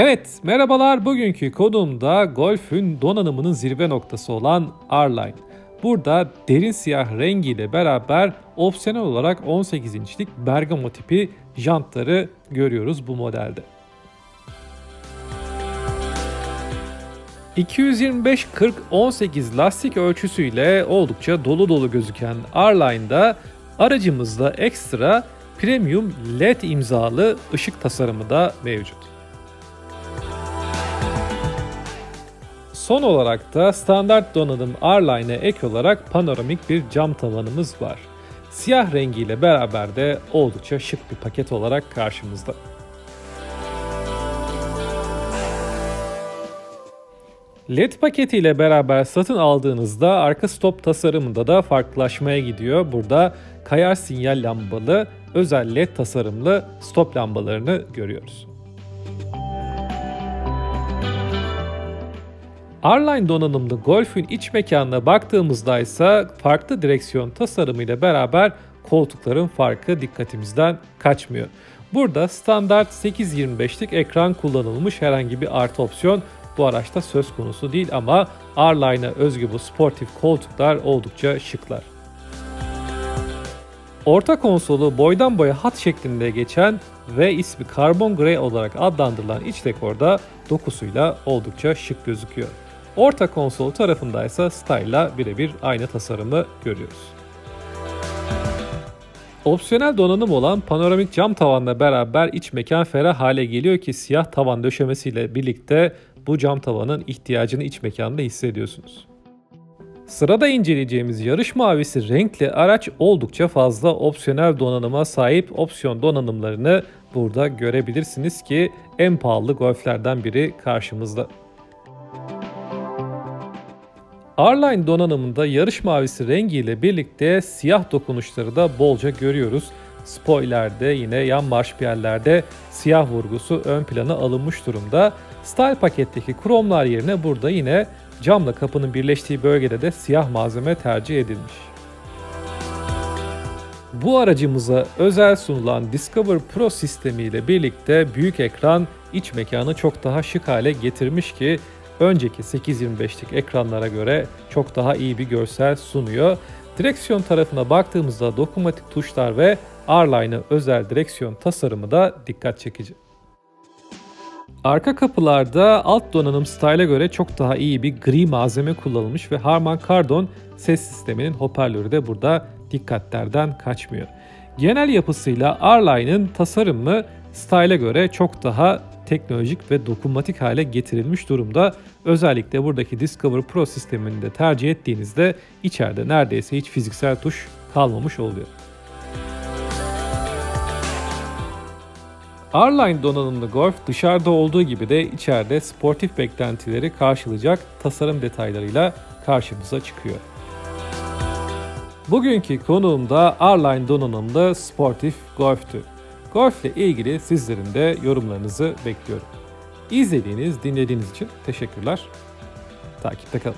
Evet, merhabalar. Bugünkü konuğumda golfün donanımının zirve noktası olan R-Line. Burada derin siyah rengiyle beraber opsiyonel olarak 18 inçlik Bergamo tipi jantları görüyoruz bu modelde. 225-40-18 lastik ölçüsüyle oldukça dolu dolu gözüken R-Line'da aracımızda ekstra premium LED imzalı ışık tasarımı da mevcut. Son olarak da standart donanım R-Line'e ek olarak panoramik bir cam tavanımız var. Siyah rengiyle beraber de oldukça şık bir paket olarak karşımızda. LED paketiyle beraber satın aldığınızda arka stop tasarımında da farklılaşmaya gidiyor. Burada kayar sinyal lambalı özel LED tasarımlı stop lambalarını görüyoruz. R-Line donanımlı Golf'ün iç mekanına baktığımızda ise farklı direksiyon tasarımıyla beraber koltukların farkı dikkatimizden kaçmıyor. Burada standart 8.25'lik ekran kullanılmış herhangi bir artı opsiyon bu araçta söz konusu değil ama R-Line'a özgü bu sportif koltuklar oldukça şıklar. Orta konsolu boydan boya hat şeklinde geçen ve ismi Carbon Grey olarak adlandırılan iç dekorda dokusuyla oldukça şık gözüküyor. Orta konsol tarafında ise Style'la birebir aynı tasarımı görüyoruz. Opsiyonel donanım olan panoramik cam tavanla beraber iç mekan ferah hale geliyor ki siyah tavan döşemesiyle birlikte bu cam tavanın ihtiyacını iç mekanda hissediyorsunuz. Sırada inceleyeceğimiz yarış mavisi renkli araç oldukça fazla opsiyonel donanıma sahip opsiyon donanımlarını burada görebilirsiniz ki en pahalı golflerden biri karşımızda. R-Line donanımında yarış mavisi rengiyle birlikte siyah dokunuşları da bolca görüyoruz. Spoilerde yine yan marşpiyerlerde siyah vurgusu ön plana alınmış durumda. Style paketteki kromlar yerine burada yine camla kapının birleştiği bölgede de siyah malzeme tercih edilmiş. Bu aracımıza özel sunulan Discover Pro sistemiyle birlikte büyük ekran iç mekanı çok daha şık hale getirmiş ki önceki 8.25'lik ekranlara göre çok daha iyi bir görsel sunuyor. Direksiyon tarafına baktığımızda dokunmatik tuşlar ve R-Line'a özel direksiyon tasarımı da dikkat çekici. Arka kapılarda alt donanım style'a göre çok daha iyi bir gri malzeme kullanılmış ve Harman Kardon ses sisteminin hoparlörü de burada dikkatlerden kaçmıyor. Genel yapısıyla R-Line'ın tasarımı style'a göre çok daha teknolojik ve dokunmatik hale getirilmiş durumda. Özellikle buradaki Discover Pro sistemini de tercih ettiğinizde içeride neredeyse hiç fiziksel tuş kalmamış oluyor. R-Line donanımlı Golf dışarıda olduğu gibi de içeride sportif beklentileri karşılayacak tasarım detaylarıyla karşımıza çıkıyor. Bugünkü konuğum da R-Line donanımlı sportif Golf'tü. Golf ile ilgili sizlerin de yorumlarınızı bekliyorum. İzlediğiniz, dinlediğiniz için teşekkürler. Takipte kalın.